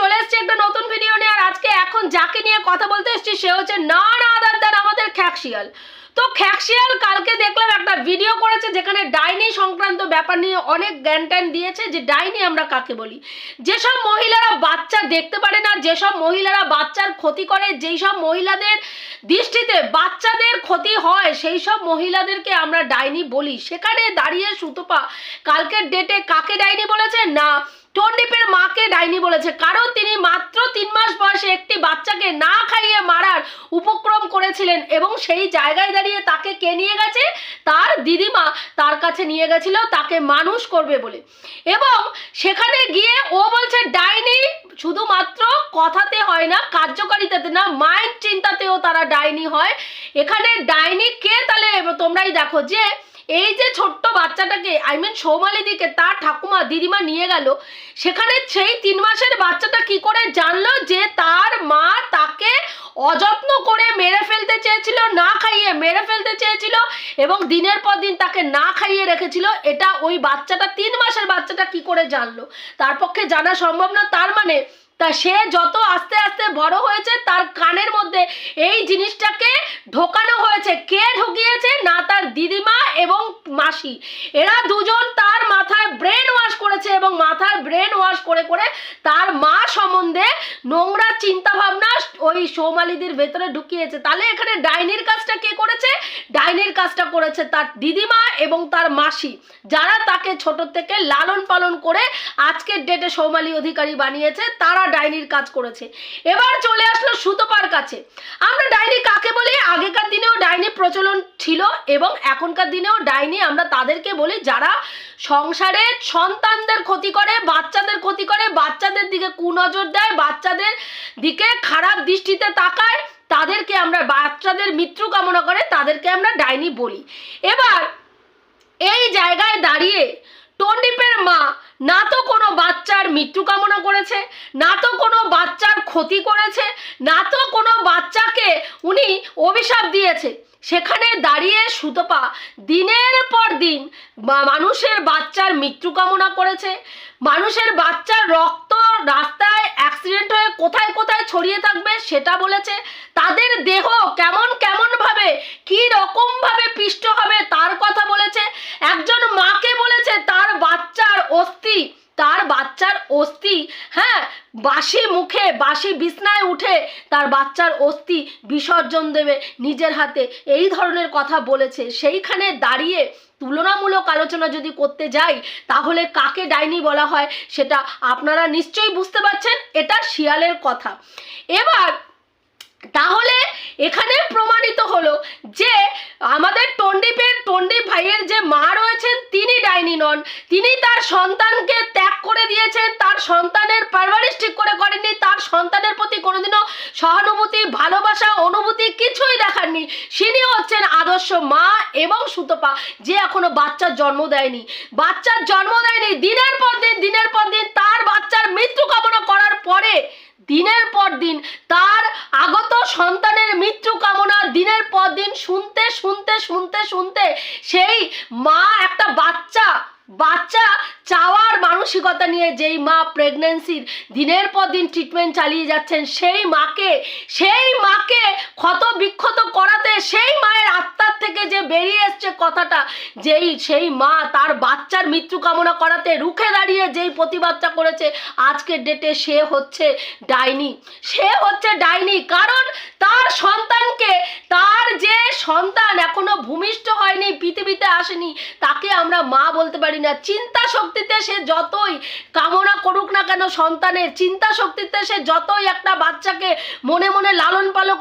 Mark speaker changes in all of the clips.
Speaker 1: চলে এসেছি একটা নতুন ভিডিও নিয়ে, আর আজকে এখন যাকে নিয়ে কথা বলতে এসেছি, সে হচ্ছে না না আদার দেন আমাদের খ্যাকশিয়াল। তো খ্যাকশিয়াল কালকে দেখলাম একটা ভিডিও করেছে যেখানে ডাইনি সংক্রান্ত ব্যাপার নিয়ে অনেক জ্ঞান ট্যান দিয়েছে, যে ডাইনি আমরা কাকে বলি। যেসব মহিলারা বাচ্চা দেখতে পারে না, যেসব মহিলারা বাচ্চার ক্ষতি করে যেই সব মহিলাদের দৃষ্টিতে বাচ্চাদের ক্ষতি হয় সেই সব মহিলাদেরকে আমরা ডাইনি বলি। সেখানে দাঁড়িয়ে সুতপা কালকের ডেটে কাকে ডাইনি বলেছে? না টন্ডিপের মাকে ডাইনি বলেছে, কারণ তিনি মাত্র তিন মাস বয়সে একটি বাচ্চাকে না খাইয়ে মারার উপক্রম করেছিলেন এবং সেই জায়গায় দাঁড়িয়ে তাকে কে নিয়ে গেছে? তার দিদিমা তার কাছে নিয়ে গেছিল, তাকে মানুষ করবে বলে। এবং সেখানে গিয়ে ও বলছে, ডাইনি, শুধুমাত্র কথাতে হয় না, কার্যকারিতাতে না, মাইন্ড চিন্তাতেও তারা ডাইনি হয়। এখানে ডাইনি কে তাহলে? তোমরাই দেখো যে এই যে ছোট্ট বাচ্চাটাকে আই মিন সৌমালি দিকে তার ঠাকুমা, দিদিমা নিয়ে গেল, সেখানে সেই তিন মাসের বাচ্চাটা কি করে জানলো যে তার মা তাকে অযত্ন করে মেরে ফেলতে চেয়েছিল, না খাইয়ে মেরে ফেলতে চেয়েছিল এবং দিনের পর দিন তাকে না খাইয়ে রেখেছিল, এটা ওই বাচ্চাটা, তিন মাসের বাচ্চাটা কি করে জানলো? তার পক্ষে জানা সম্ভব না, তার মানে তা সে যত আস্তে আস্তে বড় হয়েছে এই জিনিসটাকে ঢোকানো হয়েছে। কে ঢুকিয়েছে? না তার দিদিমা এবং মাসি। এরা দুজন তার মাথায় ব্রেন ওয়াশ করেছে এবং মাথার ব্রেন ওয়াশ করে করে তার মা সম্বন্ধে নোংরা চিন্তা ভাবনা ওই সৌমালিদির ভেতরে ঢুকিয়েছে। তাহলে এখানে ডাইনির কাজটা কে করেছে? ডাইনির কাজটা করেছে তার দিদিমা এবং তার মাসি। যারা তাকে ছোট থেকে লালন পালন করে আজকের ডেটে সৌমালি অধিকারী বানিয়েছে, তারা ডাইনির কাজ করেছে। এবার চলে আসলো সুতপার কাছে। আমরা ডাইনি কাকে বলি? আগেকার দিনেও ডাইনি প্রচলন ছিল এবং এখনকার দিনেও ডাইনি আমরা তাদেরকে বলি যারা সংসারে সন্তানদের ক্ষতি করে, বাচ্চাদের ক্ষতি করে, বাচ্চাদের দিকে কুনজর দেয়, বাচ্চাদের দিকে খারাপ দৃষ্টিতে তাকায়, তাদেরকে আমরা বাচ্চাদের মৃত্যু কামনা করে তাদেরকে আমরা ডাইনি বলি। এবার এই জায়গায় দাঁড়িয়ে টন্ডিপের মা, না তো কোনো বাচ্চার মৃত্যু কামনা করেছে, না তো কোনো বাচ্চার ক্ষতি করেছে, না তো কোনো বাচ্চাকে উনি অভিশাপ দিয়েছে। সেখানে দাঁড়িয়ে সুতপা দিনের পর দিন মানুষের বাচ্চার মৃত্যু কামনা করেছে। মানুষের বাচ্চার রক্ত রাস্তায় অ্যাক্সিডেন্ট হয়ে কোথায় কোথায় ছড়িয়ে থাকবে সেটা বলেছে। তাদের দেহ কেমন কেমন ভাবে কি রকম ভাবে পিষ্ট হবে তার কথা বলেছে একজন মাকে বলেছে তার বাচ্চার অস্থি তার বাচ্চার অস্থি হ্যাঁ বাসি মুখে বাসি বিছনায় উঠে তার বাচ্চার অস্থি বিসর্জন দেবে নিজের হাতে। এই ধরনের কথা বলেছে। সেইখানে দাঁড়িয়ে তুলনামূলক আলোচনা যদি করতে যাই, তাহলে কাকে ডাইনি বলা হয় সেটা আপনারা নিশ্চয়ই বুঝতে পারছেন, এটা শিয়ালের কথা। এবার তাহলে এখানে প্রমাণিত হলো যে আমাদের টন্ডিপের টন্ডিপ ভাইয়ের যে মা রয়েছেন, তিনি ডাইনি নন। তিনি তার সন্তানকে ত্যাগ করে দিয়েছেন, তার সন্তানের পারভারিশ ঠিক করে করেননি, তার সন্তানের প্রতি কোনোদিনও সহানুভূতি, ভালোবাসা, অনুভূতি কিছুই দেখাননি। তিনি হচ্ছেন আদর্শ মা এবং সুতপা, যে এখনও বাচ্চার জন্ম দেয়নি। বাচ্চার জন্ম দেয়নি, দিনের পর দিন, দিনের পর দিন তার বাচ্চার মৃত্যু কামনা করার পরে দিনের পর দিন তার আগত সন্তানের মৃত্যু কামনা দিনের পর দিন শুনতে শুনতে শুনতে শুনতে সেই মা একটা বাচ্চা বাচ্চা চাওয়ার মানসিকতা নিয়ে যেই মা প্রেগনেন্সির দিনের পর দিন ট্রিটমেন্ট চালিয়ে যাচ্ছেন, সেই মাকে সেই মাকে ক্ষত বিক্ষত করাতে সেই মায়ের আত্মার থেকে যে বেরিয়ে এসছে কথাটা, যেই, সেই মা তার বাচ্চার মৃত্যু কামনা করাতে রুখে দাঁড়িয়ে যেই প্রতিবাদটা করেছে, আজকের ডেটে সে হচ্ছে ডাইনি। সে হচ্ছে ডাইনি কারণ তার সন্তানকে, তার যে সন্তান এখনও ভূমিষ্ঠ হয়নি, পৃথিবীতে আসেনি, তাকে আমরা মা বলতে পারি। না। চিন্তা শক্তিতে সে যতই কামনা করুক না কেন সন্তানের, চিন্তা শক্তিতে সে যতই একটা বাচ্চাকে মনে মনে লালন পালন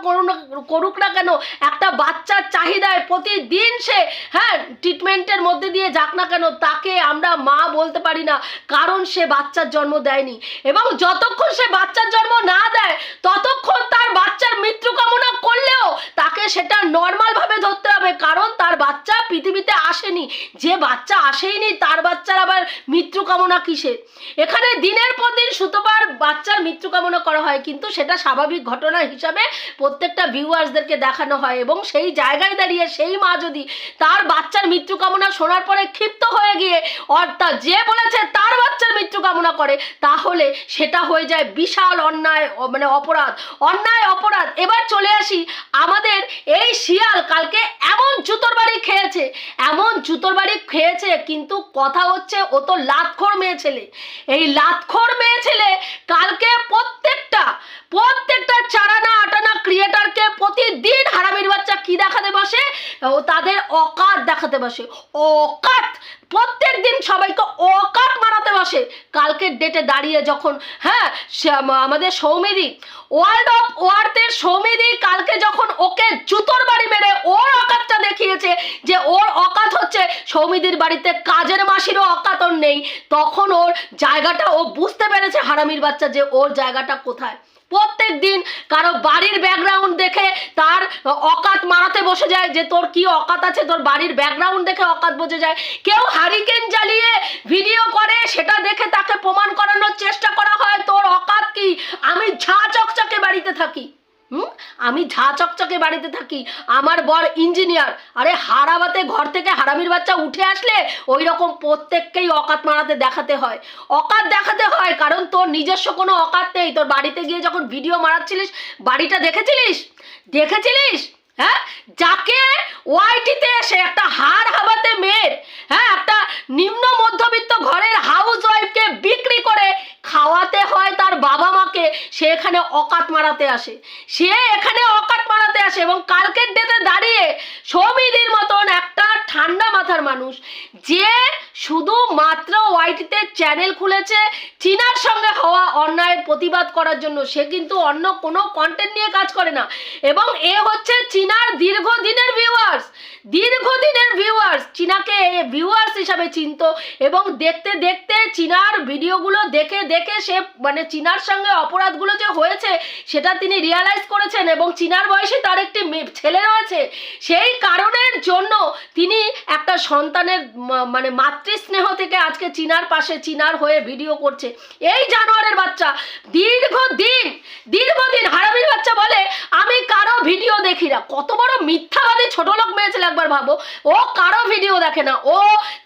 Speaker 1: করুক না কেন, একটা বাচ্চার চাহিদায় প্রতিদিন সে হ্যাঁ ট্রিটমেন্টের মধ্যে দিয়ে যাক না কেন, তাকে আমরা মা বলতে পারি না, কারণ সে বাচ্চার জন্ম দেয়নি। এবং যতক্ষণ সে বাচ্চার জন্ম না দেয়, ততক্ষণ তার বাচ্চার মৃত্যু কামনা করলেও তাকে সেটা নর্মাল ভাবে ধরতে হবে কারণ তার বাচ্চা পৃথিবীতে আসেনি, যে বাচ্চা আসেইনি তার বাচ্চার আবার মৃত্যু কামনা কিসের? এখানে দিনের পর দিন সুতোবার বাচ্চার মৃত্যু কামনা করা হয়, কিন্তু সেটা স্বাভাবিক ঘটনা হিসাবে প্রত্যেকটা ভিউয়ার্সদেরকে দেখানো হয় এবং সেই জায়গায় দাঁড়িয়ে সেই মা যদি তার বাচ্চার মৃত্যু কামনা শোনার পরে ক্ষিপ্ত হয়ে গিয়ে অর্থাৎ যে বলেছে তার বাচ্চার মৃত্যু কামনা করে, তাহলে সেটা হয়ে যায় বিশাল অন্যায় মানে অপরাধ। অন্যায়, অপরাধ। এবার চলে আসি আমাদের এই শিয়াল কালকে এমন জুতোর বাড়ি খেয়েছে, এমন জুতোর বাড়ি খেয়েছে, কিন্তু কথা হচ্ছে ও তো লাতখোর মেয়ে ছেলে। এই লাতখোর মেয়ে ছেলে কালকে প্রত্যেকটা প্রত্যেকটা চারানা আটানা ক্রিয়েটারকে প্রতিদিন হারামির বাচ্চা কি দেখাতে বসে? ও তাদের অকাত দেখাতে বসে। অকাত! প্রত্যেক দিন সবাইকে অকাত মারাতে বসে। কালকের ডেটে দাঁড়িয়ে যখন হ্যাঁ আমাদের সৌমেদি ওয়ার্ল্ড অফ ওয়ার্থের সৌমেদি কালকে যখন ওকে জুতোর বাড়ি মেরে ওর অকাতটা দেখিয়েছে যে ওর অকাত হচ্ছে সৌমিদির বাড়িতে কাজের মাসিরও অকাতন নেই, তখন ওর জায়গাটা ও বুঝতে পেরেছে হারামির বাচ্চা যে ওর জায়গাটা কোথায়। প্রত্যেক দিন কারও বাড়ির ব্যাকগ্রাউন্ড দেখে তার অকাত মারাতে বসে যায় যে তোর কি অকাত আছে? তোর বাড়ির ব্যাকগ্রাউন্ড দেখে অকাত বসে যায়। কেউ হারিকেন জ্বালিয়ে ভিডিও করে, সেটা দেখে তাকে প্রমাণ করানোর চেষ্টা করা হয়, তোর অকাত কি? আমি ঝা চকচকে বাড়িতে থাকি। হুম? আমি ঝা চকচকে বাড়িতে থাকি, আমার বর ইঞ্জিনিয়ার। আরে হারাবাতে ঘর থেকে হারামির বাচ্চা উঠে আসলে ওই রকম প্রত্যেককেই অকাত মারাতে দেখাতে হয়। অকাত দেখাতে হয়, কারণ তোর নিজস্ব কোনো অকাত নেই। তোর বাড়িতে গিয়ে যখন ভিডিও মারাচ্ছিলিস, বাড়িটা দেখেছিলিস? দেখেছিলিস? হ্যাঁ? যাকে ওয়াইটিতে এসে একটা হাড় হাবাতে মেয়ের হ্যাঁ একটা নিম্ন মধ্যবিত্ত ঘরের হাউস ওয়াইফকে বিক্রি করে খাওয়াতে হয় তার বাবা মাকে, সে এখানে অকাত মারাতে আসে। সে এখানে অকাত মারাতে আসে এবং কালকের ডেতে দাঁড়িয়ে সৌমিদির মতন একটা ঠান্ডা মাথার মানুষ যে শুধু মাত্র ওয়াইটিতে চ্যানেল খুলেছে, চীনার সঙ্গে হওয়া অন্যায়ের প্রতিবাদ করার জন্য, সে কিন্তু অন্য কোনো কন্টেন্ট নিয়ে কাজ করে না। এবং এ হচ্ছে চীনার দীর্ঘদিনের ভিউয়ার্স দীর্ঘদিনের ভিউয়ার্স চীনাকে ভিউয়ার্স হিসাবে চিনত। এবং দেখতে দেখতে চীনার ভিডিওগুলো দেখে দেখে সে মানে চীনার সঙ্গে অপরাধগুলো যে হয়েছে, সেটা তিনি রিয়ালাইজ করেছেন। এবং চীনার বয়সে তার একটি ছেলে রয়েছে। সেই কারণের জন্য তিনি একটা সন্তানের মানে মাতৃস্নেহ থেকে আজকে চীনার পাশে চীনার হয়ে ভিডিও করছে। এই জানোয়ারের বাচ্চা দীর্ঘদিন দীর্ঘদিন হারামির বাচ্চা বলে আমি কারও ভিডিও দেখি না। কত বড় মিথ্যাবাদী ছোট লোক মেয়েছিল একবার ভাবো। ও কারও ভিডিও দেখে না। ও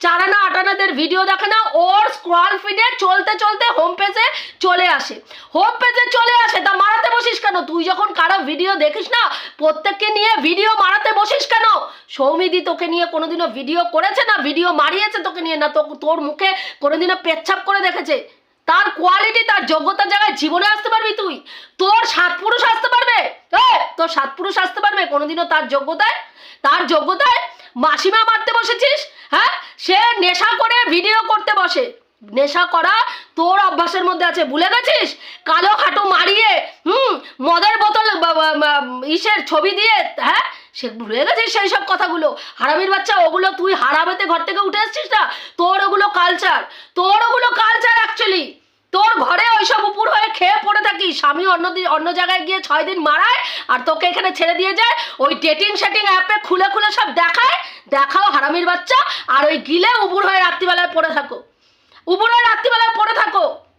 Speaker 1: চারানা আটানাদের ভিডিও দেখে না। ওর স্ক্রল ফিডে চলতে চলতে হোম পেজে চলে আসে। হোম পেজে চলে আসে, তা মারাতে বসিস কেন? তুই যখন কারও ভিডিও দেখিস না, প্রত্যেককে নিয়ে ভিডিও মারাতে বসিস কেন? সৌমিদি তোকে নিয়ে কোনোদিনও ভিডিও করেছে না ভিডিও মারিয়েছে তোকে নিয়ে না, তোর মুখে কোনোদিনও পেচ্ছাপ করে দেখেছে। তার কোয়ালিটি তার যোগ্যতার জায়গায় জীবনে আসতে পারবি তুই। তোর সাত পুরুষ আসতে পারবে। তোর সাত পুরুষ আসতে পারবে। কোনোদিনও তার যোগ্যতায় তার যোগ্যতায় মাসিমা মারতে বসেছিস হ্যাঁ? সে নেশা করে ভিডিও করতে বসে। নেশা করা তোর অভ্যাসের মধ্যে আছে। ভুলে গেছিস? কালো খাটো মারিয়ে, হুম, মদের বোতল ইসের ছবি দিয়ে হ্যাঁ? সে ভুলে গেছিস সেই সব কথাগুলো। হারামির বাচ্চা, ওগুলো তুই হারাবেতে ঘর থেকে উঠে এসছিস না? তোর ওগুলো কালচার তোর ওগুলো কালচার অ্যাকচুয়ালি তোর ঘরে ওইসব উপর হয়ে খেয়ে পড়ে থাকি স্বামী অন্য দিন অন্য জায়গায় গিয়ে ছয় দিন মারায় আর তোকে এখানে ছেড়ে দিয়ে যায়। ওই ডেটিং সেটিং অ্যাপে খুলে খুলে সব দেখায়। দেখাও হারামির বাচ্চা। আর ওই গিলে উপুর হয়ে রাত্রিবেলায় পড়ে থাকো। উপরে রাত্রিবেলায় পড়ে থাকো। হ্যাঁ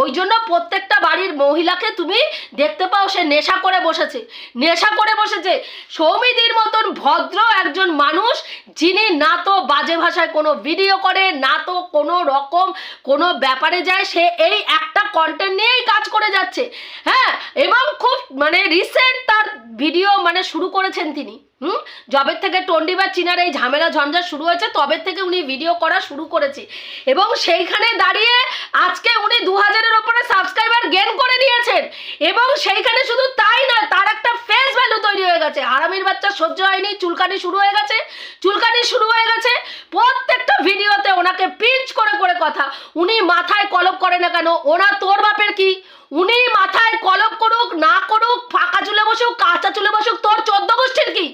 Speaker 1: ওই জন্য প্রত্যেকটা বাড়ির মহিলাকে তুমি দেখতে পাও, সে নেশা করে বসেছে। নেশা করে বসেছে। সৌমিদির মতন ভদ্র একজন মানুষ, যিনি না তো বাজে ভাষায় কোনো ভিডিও করে, না তো কোনো রকম কোনো ব্যাপারে যায়, সে এই একটা কন্টেন্ট নিয়েই কাজ করে যাচ্ছে। হ্যাঁ এবং খুব মানে রিসেন্ট তার ভিডিও মানে শুরু করেছেন তিনি। হুম? জবের থেকে টন্ডি বা চীনার এই ঝামেলা ঝঞ্ঝা শুরু হয়েছে তবে থেকে উনি ভিডিও করা শুরু করেছে। এবং সেইখানে দাঁড়িয়ে আজকে উনি দু হাজারের ওপরে সাবস্ক্রাইবার গেন করে নিয়েছেন এবং সেইখানে শুধু তাই নয়, তার একটা ফেস ভ্যালু তৈরি হয়ে গেছে। আরামির বাচ্চা সহ্য হয়নি, চুলকানি শুরু হয়ে গেছে। চুলকানি শুরু হয়ে গেছে। প্রত্যেকটা ভিডিওতে ওনাকে পিঞ্চ করে করে কথা। উনি মাথায় কলপ করে না কেন? ওনা তোর বাপের কি? উনি মাথায় কলপ করুক, না করুক, ফাঁকা চুলে বসুক, কাঁচা চুলে বসুক, তোর চোদ্দ গোষ্ঠীর কি?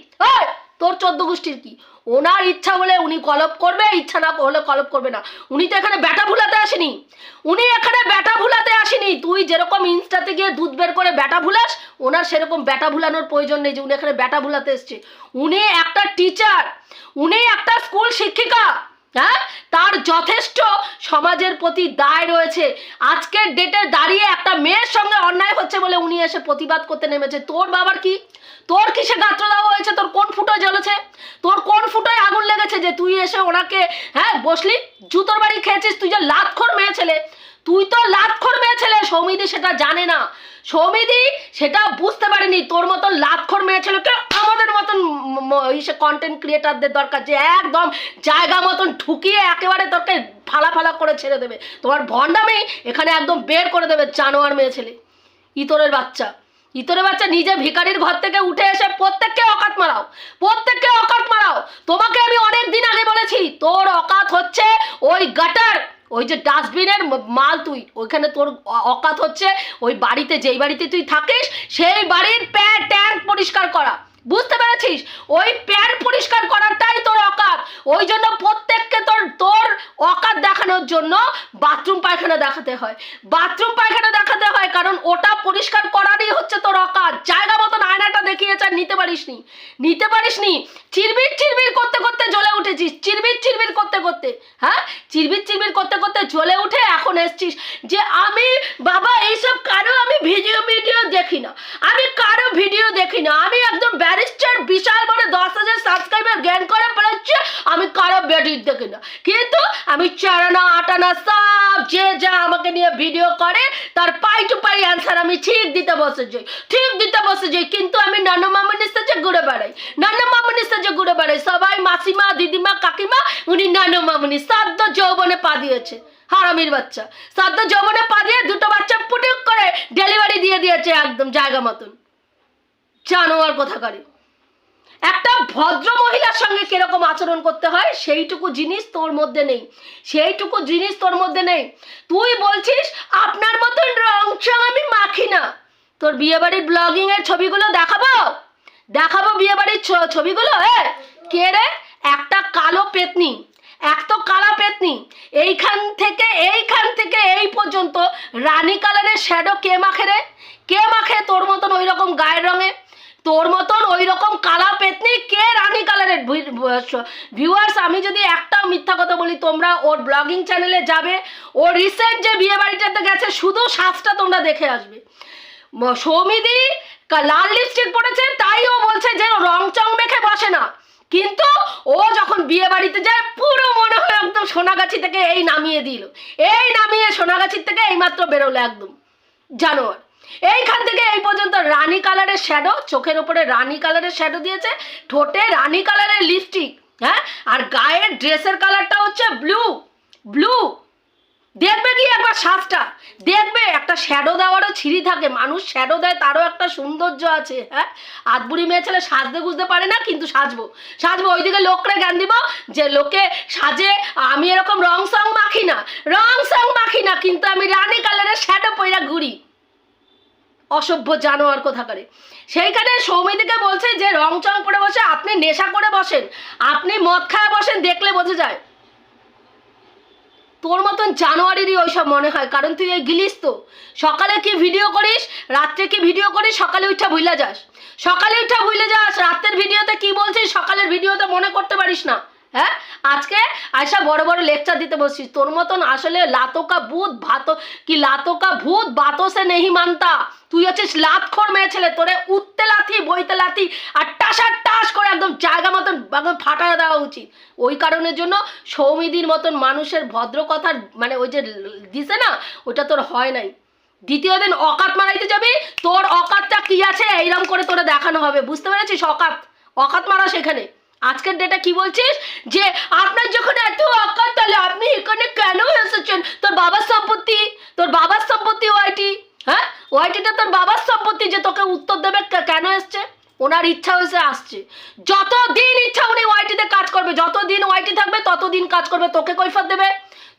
Speaker 1: তোর চোদ্দ গোষ্ঠীর কি? ওনার ইচ্ছা হলে উনি কলপ করবে, ইচ্ছা না হলে কলপ করবে না। উনি তো এখানে ব্যাটা ভুলাতে আসেনি। উনি এখানে ব্যাটা ভুলাতে আসেনি। তুই যেরকম ইনস্টাতে গিয়ে দুধ বের করে ব্যাটা ভুলাস, ওনার সেরকম ব্যাটা ভুলানোর প্রয়োজন নেই যে উনি এখানে ব্যাটা ভুলাতে এসছে। উনি একটা টিচার উনি একটা স্কুল শিক্ষিকা হ্যাঁ? তার যথেষ্ট সমাজের প্রতি দায় রয়েছে। আজকের ডেটে দাঁড়িয়ে একটা মেয়ের সঙ্গে অন্যায় হচ্ছে বলে উনি এসে প্রতিবাদ করতে নেমেছে। তোর বাবার কি? তোর কিসে গাত্র দেওয়া হয়েছে? তোর কোন ফুটোয় জ্বলেছে? তোর কোন ফুটোয় আগুন লেগেছে যে তুই এসে ওনাকে হ্যাঁ বসলি? জুতোর বাড়ি খেয়েছিস? তুই যে লাতখোর মেয়ে ছেলে। তুই তো লাতখোর মেয়ে ছেলে। সৌমিদি সেটা জানে না। সৌমিদি সেটা বুঝতে পারেনি। তোর মতন লাতখোর মেয়ে ছেলেকে আমাদের মতন ইসে কন্টেন্ট ক্রিয়েটারদের দরকার যে একদম জায়গা মতন ঠুকিয়ে একেবারে তোকে ফালা ফালা করে ছেড়ে দেবে। তোমার ভণ্ডামি এখানে একদম বের করে দেবে জানোয়ার মেয়ে ছেলে। ইতরের বাচ্চা। ইতরের বাচ্চা নিজে ভিকারির ঘর থেকে উঠে এসে প্রত্যেককে অকাত মারাও, প্রত্যেককে অকাত মারাও। তোমাকে আমি অনেক দিন আগে বলেছি, তোর অকাত হচ্ছে ওই গাটার ওই যে ডাস্টবিনের মাল তুই। ওইখানে তোর অকাত হচ্ছে, ওই বাড়িতে যেই বাড়িতে তুই থাকিস, সেই বাড়ির প্যা ট্যাঙ্ক পরিষ্কার করা। বুঝতে পেরেছিস? ওই প্যান পরিষ্কার করাটাই তোর অকাত। ওই জন্য প্রত্যেককে তোর তোর অকাত দেখানোর জন্য বাথরুম পায়খানা দেখাতে হয়। বাথরুম পায়খানা দেখাতে হয় কারণ ওটা পরিষ্কার করারই হচ্ছে তোর অকাত। জায়গা মতন আয়নাটা দেখিয়েছে আর নিতে পারিসনি। নিতে পারিসনি? চিরবির চিরবির করতে করতে জ্বলে উঠেছিস। চিরবির চিরবির করতে করতে হ্যাঁ? চিরবির চিরবির করতে করতে জ্বলে উঠে এখন এসছিস যে আমি, বাবা, এইসব কারও আমি ভিডিও ভিডিও দেখি না। আমি কারও ভিডিও দেখি না। আমি একদম ব্যারিস্টার বিশাল বড় দশ হাজার সাবস্ক্রাইবার জ্ঞান করে পড়াচ্ছে আমি কারও ভিডিও দেখি না। কিন্তু আমি চারানা, আটানা সব যে যা আমাকে নিয়ে ভিডিও করে, তার পাই টু পাই অ্যান্সার আমি ঠিক দিতে বসে যাই ঠিক দিতে বসে যাই কিন্তু আমি নানু মামনির সাথে ঘুরে বেড়াই, নানু মামনির সাথে ঘুরে বেড়াই। সবাই মাসিমা, দিদিমা, কাকিমা, উনি নানু মামনি। সাদ্য যৌবনে পা দিয়েছে, হারামির বাচ্চা। সাদ্য যৌবনে পা দিয়ে দুটো বাচ্চা পুটুক করে ডেলিভারি দিয়ে দিয়েছে একদম জায়গা মতন। জানোয়ার কোথাকারে। একটা ভদ্র মহিলার সঙ্গে কীরকম আচরণ করতে হয়, সেইটুকু জিনিস তোর মধ্যে নেই। সেইটুকু জিনিস তোর মধ্যে নেই। তুই বলছিস, আপনার মতন রং চং আমি মাখি না। তোর বিয়েবাড়ির ব্লগিং এর ছবিগুলো দেখাবো? দেখাবো বিয়েবাড়ির ছবিগুলো? হ্যাঁ কে রে? একটা কালো পেতনি। এক তো কালা পেতনি। এইখান থেকে এইখান থেকে, এই পর্যন্ত। রানী কালারের শ্যাডো কে মাখে রে? কে মাখে তোর মতন ওই রকম গায়ের রঙে? তোর মতন ওই রকম কালা পেতনি কে রানী কালারের? ভিউয়ার্স আমি যদি একটাও মিথ্যা কথা বলি, তোমরা ওর ব্লগিং চ্যানেলে যাবে ও রিসেন্ট যে বিয়ে বাড়িটাতে গেছে, শুধু সাজটা তোমরা দেখে আসবে। সৌমিদি লাল লিপস্টিক পরেছে, তাই ও বলছে যে রং চং মেখে বসে না। কিন্তু ও যখন বিয়ে বাড়িতে যায়, পুরো মনে হয় একদম সোনাগাছি থেকে এই নামিয়ে দিল। এই নামিয়ে সোনাগাছির থেকে এইমাত্র বেরোলো একদম, জানোয়ার। এইখান থেকে এই পর্যন্ত রানী কালারের শ্যাডো চোখের উপরে রানী কালারের শ্যাডো দিয়েছে, ঠোঁটে রানী কালারের লিপস্টিক হ্যাঁ? আর গায়ের ড্রেসের কালারটা হচ্ছে ব্লু ব্লু দেখবে কি একবার সাজটা দেখবে একটা শ্যাডো দেওয়ারও ছিঁড়ি থাকে, মানুষ শ্যাডো দেয়, তারও একটা সৌন্দর্য আছে হ্যাঁ? আধবুড়ি মেয়ে ছেলে সাজতে বুঝতে পারে না, কিন্তু সাজবো। সাজবো, ওইদিকে লোকরে জ্ঞান দিব যে লোকে সাজে, আমি এরকম রং সং মাখি না, রং সং মাখি না, কিন্তু আমি রানী কালারের শ্যাডো পইরা ঘুরি। অসভ্য জানোয়ার কোথাকারে। সেইখানে সৌমিদিকে বলছে যে রং চং করে বসে, আপনি নেশা করে বসেন। আপনি মদ খায় বসেন, দেখলে বোঝা যায়। তোর মতন জানুয়ারিরই ওইসব মনে হয়, কারণ তুই এই গিলিস তো। সকালে কি ভিডিও করিস, রাত্রে কি ভিডিও করিস, সকালে উঠা ভুলে যাস। সকালে উঠা ভুলে যাস, রাতের ভিডিওতে কি বলছিস, সকালের ভিডিওতে মনে করতে পারিস না। হ্যাঁ? আজকে আয়সা বড় বড় লেকচার দিতে বসছিস। তোর মতন আসলে লাতকা ভূত ভাত কি লাতকা ভূত বাতসে নেহি মানতা। তুই হচ্ছিস লাতখোর মেয়ে ছেলে। তোরে উঠতে লাথি, বইতে লাথি আর টাসার টাস করে একদম জায়গা মতন একদম ফাটায় দেওয়া উচিত। ওই কারণের জন্য সৌমিদির মতন মানুষের ভদ্র কথার মানে ওই যে দিছে না ওটা তোর হয় নাই। দ্বিতীয় দিন অকাত মারাইতে যাবি, তোর অকাতটা কি আছে? এইরকম করে তোরা দেখানো হবে। বুঝতে পেরেছিস অকাত? অকাত মারা সেখানে। আজকের ডেটা কি বলছিস? যে আপনার যখন এত অকাত তাহলে আপনি এখানে কেন এসেছেন? তোর বাবার সম্পত্তি, তোর বাবার সম্পত্তি ওয়াইটি হ্যাঁ? ওয়াইটিটা তোর বাবার সম্পত্তি যে তোকে উত্তর দেবে কেন এসছে? ওনার ইচ্ছা হয়েছে আসছে। যতদিন ইচ্ছা উনি ওয়াইটিতে কাজ করবে, যতদিন ওয়াইটি থাকবে, ততদিন কাজ করবে। তোকে কৈফত দেবে।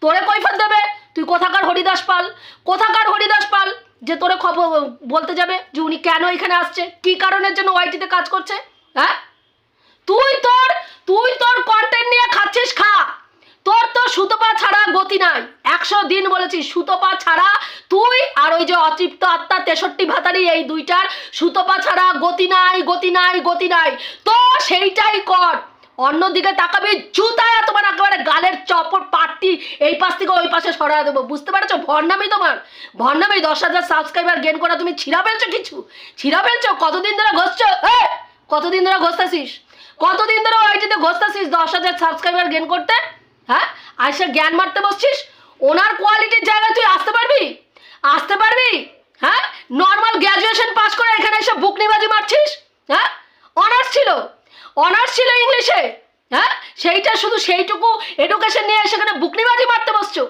Speaker 1: তোরে কৈফত দেবে। তুই কোথাকার হরিদাস পাল? কোথাকার হরিদাস পাল? যে তোরে খবর বলতে যাবে যে উনি কেন এখানে আসছে? কি কারণের জন্য ওয়াইটিতে কাজ করছে? হ্যাঁ? তুই তোর কন্টেন্ট নিয়ে খাচ্ছিস খা তোর তো সুতপা ছাড়া গতি নাই। একশো দিন বলেছি সুতপা ছাড়া তুই আর ওই যে অতৃপ্ত আত্মা তেষট্টি ভাতারি এই দুইটার সুতপা ছাড়া গতি নাই গতি নাই গতি নাই। তো সেইটাই কর। অন্যদিকে তাকাবি, জুতায় তোমার একেবারে গালের চপর পাটটি এই পাশ থেকে ওই পাশে সরা দেবো। বুঝতে পারছ? ভণ্ডামি তোমার। ভণ্ডামি দশ হাজার সাবস্ক্রাইবার গেন করা তুমি ছিঁড়া ফেলছো কিছু? ছিঁড়া ফেলছো? কতদিন ধরে ঘষছো? কতদিন ধরে ঘষতেছিস? কতদিন ধরে ওইটিতে ঘষতেছিস দশ হাজার সাবস্ক্রাইবার গেন করতে? হ্যাঁ? আইসে জ্ঞান মারতে বসছিস? ওনার কোয়ালিটির জায়গায় তুই আসতে পারবি? আসতে পারবি? হ্যাঁ? নর্মাল গ্র্যাজুয়েশন পাস করে এখানে এসে বুকনিবাজি মারছিস? হ্যাঁ? অনার্স ছিল। অনার্স ছিল ইংলিশে হ্যাঁ? সেইটা শুধু সেইটুকু এডুকেশন নিয়ে সেখানে বুকনিবাজি মারতে বসছো।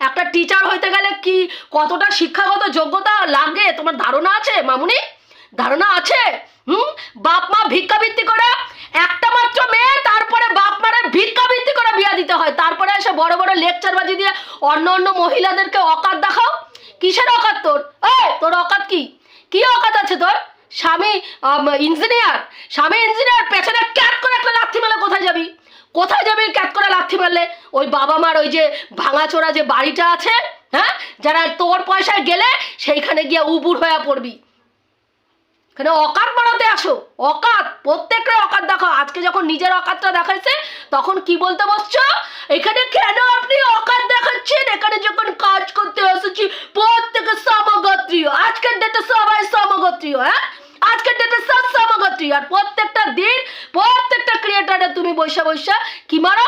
Speaker 1: একটা টিচার হইতে গেলে কি কতটা শিক্ষাগত যোগ্যতা লাগে? তোমার ধারণা আছে, মামুনি? ধারণা আছে? হুম? বাপ মা ভিক্ষাবৃত্তি করে, একটা মাত্র মেয়ে, তারপরে বাপ মারে ভিক্ষাবৃত্তি করে বিয়া দিতে হয়। তারপরে এসে বড় বড় লেকচার বাজি দিয়ে অন্য অন্য মহিলাদেরকে অকাত দেখাও। কিসের অকাত তোর? এই, তোর অকাত কি? কি অকাত আছে তোর? স্বামী ইঞ্জিনিয়ার স্বামী ইঞ্জিনিয়ার পেছনে ক্যাট করে একটা লাথি মেলে কোথায় যাবি? কোথায় যাবি ক্যাট করে লাথি মারলে? ওই বাবা মার ওই যে ভাঙাচোরা যে বাড়িটা আছে হ্যাঁ? যারা তোর পয়সায় গেলে সেইখানে গিয়ে উবুর হয়ে পড়বি। এখানে অকাত বাড়াতে আসো, অকাত, প্রত্যেকটা অকাত দেখো আজকে যখন নিজের অকাতটা দেখাইছে, তখন কি বলতে বসছো? এখানে কেন আপনি অকাত দেখাচ্ছেন? এখানে যখন কাজ করতে এসেছি, প্রত্যেকে সমগোত্রীয়। আজকের ডেটে সবাই সমগোত্রীয় হ্যাঁ? আজকের ডেটে সব সমগোত্রীয়। আর প্রত্যেকটা দিন, প্রত্যেকটা ক্রিয়েটারে তুমি বৈশা বৈশা কি মারো?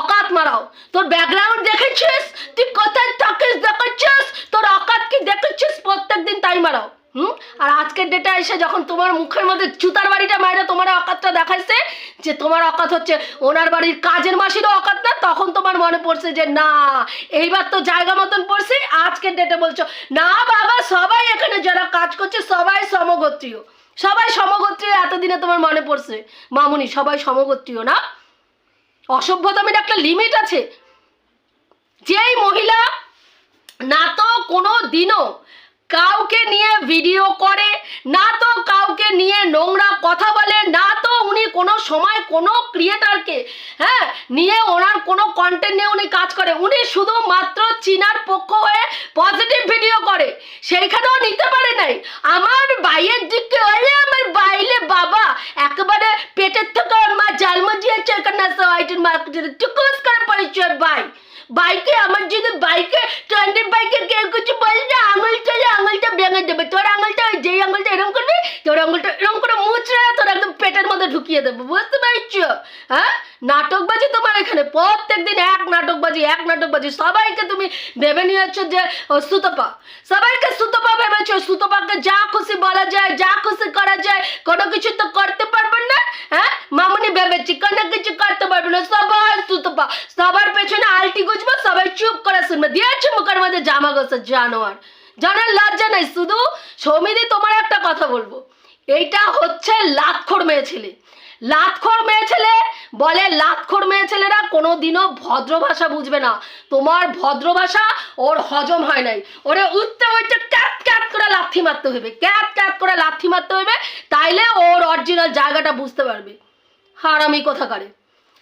Speaker 1: অকাত মারাও তোর ব্যাকগ্রাউন্ড দেখেছিস? তুই কোথায় থাকিস দেখেছিস তোর অকাত কি দেখেছিস? প্রত্যেক দিন তাই মারাও হুম? আর আজকের ডেটে এসে যখন তোমার মুখের মধ্যে জুতার বাড়িটা মায়েরা তোমার অকাতটা দেখাইছে, যে তোমার অকাত হচ্ছে ওনার বাড়ির কাজের মাসিরও অকাত না, তখন তোমার মনে পড়ছে যে না, এইবার তো জায়গা মতন পড়ছে, আজকের ডেটে বলছো, না বাবা, সবাই এখানে যারা কাজ করছে, সবাই সমগোত্রীয়। সবাই সমগোত্রীয়, এতদিনে তোমার মনে পড়ছে। মামুনি, সবাই সমগোত্রীয় না? অসভ্যতামের একটা লিমিট আছে। যেই মহিলা না তো কোনো দিনও কাউকে নিয়ে ভিডিও করে, না তো কাউকে নিয়ে নোংরা কথা বলে, না তো উনি কোনো সময় কোনো ক্রিয়েটারকে হ্যাঁ নিয়ে ওনার কোনো কন্টেন্ট নিয়ে উনি কাজ করে। উনি শুধুমাত্র চীনার পক্ষ হয়ে পজিটিভ ভিডিও করে। সেইখানেও নিতে পারে নাই। আমার বাইয়ের দিকে আমার বাইলে বাবা, একেবারে পেটের থেকে ওর মা জালমো দিয়েছে এখানে সাইটের মার্কেটের টুকুস করে পরিচয় বাই বাইকে, আমার যদি বাইকে টোয়েন্টি বাইকে কেউ কিছু বলে না আঙুল চলে আঙুলটা ভেঙে দেবে। তোর আঙুলটা ওই যেই আঙুলটা এরকম করবি, তোর আঙুলটা এরকম করে মুচড়ে তোর একদম পেটের মধ্যে ঢুকিয়ে দেবো। বুঝতে পারছ? হ্যাঁ? নাটকবাজি তোমার এখানে প্রত্যেক দিন এক নাটকবাজি এক নাটকবাজি। সবাইকে তুমি ভেবে নিয়েছো যে সুতপা। সবাইকে সুতপা ভেবেছো, সুতপাকে যা খুশি বলা যায়, যা খুশি করা যায়, কোনো কিছু তো করতে পারবেন না হ্যাঁ? মামুনি ভেবেছি, কোনো কিছু করতে পারবে না সবাই সুতপা সবার পেছনে আলটি গুজবো সবাই চুপ করে শুনবে দিয়েছে মুখের মধ্যে জামা গোসা জানোয়ার। জানার লজ্জা নেই, শুধু সৌমিদি তোমার একটা কথা বলব। এইটা হচ্ছে লাতখোর মেয়ে ছেলে। লাতখোর মেয়ে ছেলে বলে লাতখোর মেয়ে ছেলেরা কোনো দিনও ভদ্র ভাষা বুঝবে না। তোমার ভদ্র ভাষা ওর হজম হয় নাই। ওরে উঠতে উঠতে ক্যাট ক্যাট করে লাথি মারতে হবে। ক্যাট ক্যাট করে লাথি মারতে হবে, তাইলে ওর অরিজিনাল জায়গাটা বুঝতে পারবে। হারামি কোথাকারে।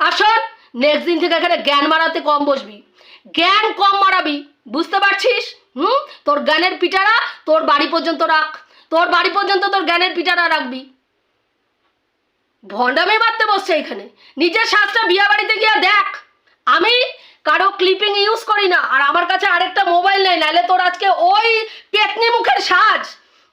Speaker 1: আসল নেক্সট দিন থেকে এখানে জ্ঞান মারাতে কম বসবি। জ্ঞান কম মারাবি বুঝতে পারছিস? হুম? তোর জ্ঞানের পিটারা তোর বাড়ি পর্যন্ত রাখ। তোর বাড়ি পর্যন্ত তোর জ্ঞানের পিটারা রাখবি। ভণ্ডামি মারতে বসছে এখানে। নিজের সাজটা বিয়া বাড়িতে গিয়ে দেখ, আমি কারও ক্লিপিং ইউজ করি না, আর আমার কাছে আরেকটা মোবাইল নেই, নাহলে তোর আজকে ওই পেতনি মুখের সাজ।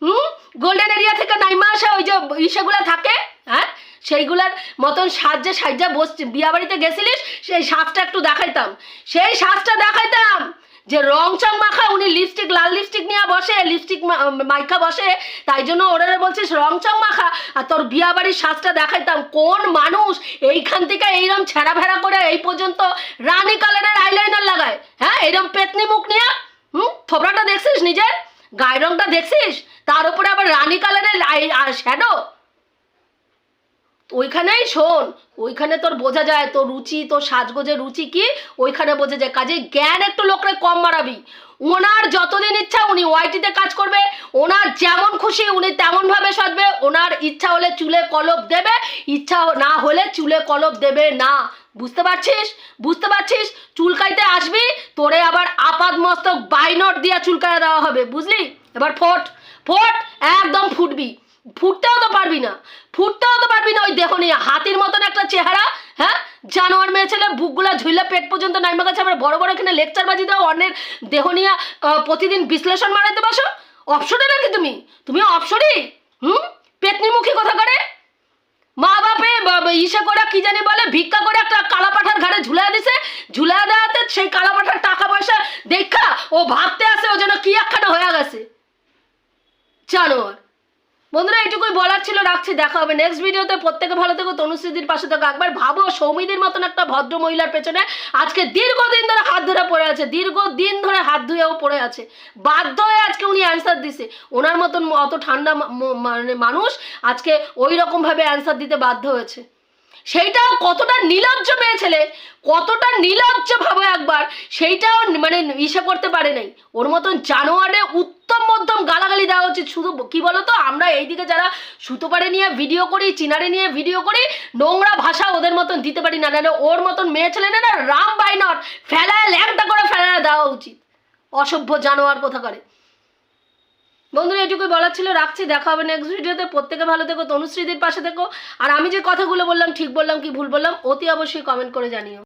Speaker 1: হুম? গোল্ডেন এরিয়া থেকে নাইমা আসা ওই যে ইসেগুলো থাকে হ্যাঁ? সেইগুলার মতন সাজে সাজা বসছে। বিয়া বাড়িতে গেছিলিস? সেই সাজটা একটু দেখাইতাম। সেই সাজটা দেখাইতাম যে রং চং মাখা উনি লিপস্টিক লাল লিপস্টিক নিয়ে বসে লিপস্টিক মাইখা বসে। তাই জন্য ওরা বলছিস রং চং মাখা। আর তোর বিয়া বাড়ির সাজটা দেখাইতাম। কোন মানুষ এইখান থেকে এইরকম ছেঁড়া ভেড়া করে এই পর্যন্ত রানি কালারের আইলাইনার লাগায়? হ্যাঁ? এইরকম পেতনি মুখ নিয়ে? হুম? থোবড়াটা দেখছিস নিজের? গায়ের রংটা দেখছিস? তার উপরে আবার রানী কালারের শ্যাডো ওইখানেই শোন, ওইখানে তোর বোঝা যায়, তোর রুচি, তোর সাজগোজের রুচি কি? ওইখানে বোঝা যায়, কাজে জ্ঞান একটু লোকরে কম মারাবি ওনার যতদিন ইচ্ছা উনি ওয়াইটিতে কাজ করবে, ওনার যেমন খুশি উনি তেমন ভাবে সাজবে, ওনার ইচ্ছা হলে চুলে কলপ দেবে, ইচ্ছা না হলে চুলে কলপ দেবে না। বুঝতে পারছিস? বুঝতে পারছিস? চুলকাইতে আসবি, তোরে আবার আপাদ মস্তক বাইনট দিয়া চুলকায় দেওয়া হবে, বুঝলি? এবার ফোট। ফোট একদম ফুটবি। ফুটতেও তো পারবি না। ফুটতেও তো পারবি না ওই দেহ নিয়ে। হাতির মতন একটা চেহারা হ্যাঁ? জানোয়ার মেয়ে ছেলে, বুকগুলা ঝুইলা পেট পর্যন্ত নাইমা গেছে আবার বড় বড় এখানে লেকচার বাজি দাও, অন্যের দেহ নিয়ে প্রতিদিন বিশ্লেষণ মারাইতে বসো। অপশনে নাকি তুমি? তুমি অপশনই হুম? পেতনিমুখী কথা করে। মা বাপে ইসে করে, কি জানি বলে, ভিক্ষা করে একটা কালা পাঠার ঘাড়ে ঝুলাই দিছে। ঝুলাই দেওয়াতে সেই কালা পাঠার টাকা পয়সা দেখা, ও ভাবতে আসে ও যেন কি একখানা হয়ে গেছে। জানোয়ার বন্ধুরা এটুকুই বলার ছিল, রাখছি, দেখা হবে নেক্সট ভিডিওতে প্রত্যেকে ভালো থেকো, তনুশ্রীদির পাশে থাকো। একবার ভাবো, সৌমিদির মতন একটা ভদ্র মহিলার পেছনে আজকে দীর্ঘদিন ধরে হাত ধরে পড়ে আছে, দীর্ঘদিন ধরে হাত ধুয়েও পড়ে আছে। বাধ্য হয়ে আজকে উনি অ্যান্সার দিছে। ওনার মতন অত ঠান্ডা মানে মানুষ আজকে ওই রকমভাবে অ্যান্সার দিতে বাধ্য হয়েছে। সেইটাও কতটা নিলজ্জ মেয়ে ছেলে কতটা নিলজ্জ ভাবো একবার। সেইটাও মানে ইসে করতে পারে নাই। ওর মতন জানোয়ারে উত্তম মধ্যম গালাগালি দেওয়া উচিত। শুধু কি বলতো? আমরা এইদিকে যারা সুতোপাড়ে নিয়ে ভিডিও করি, চিনারে নিয়ে ভিডিও করি, নোংরা ভাষা ওদের মতন দিতে পারি না। না ওর মতন মেয়ে ছেলে না না, রাম বাই নট, ফেলায় ল্যাংটা করে ফেলায় দেওয়া উচিত। অসভ্য জানোয়ার কোথা করে বন্ধুরা এটুকুই বলার ছিল। রাখছি, দেখা হবে নেক্সট ভিডিওতে প্রত্যেকে ভালো থেকো, তনুশ্রীদের পাশে থেকো। আর আমি যে কথাগুলো বললাম, ঠিক বললাম কি ভুল বললাম, অতি অবশ্যই কমেন্ট করে জানিও।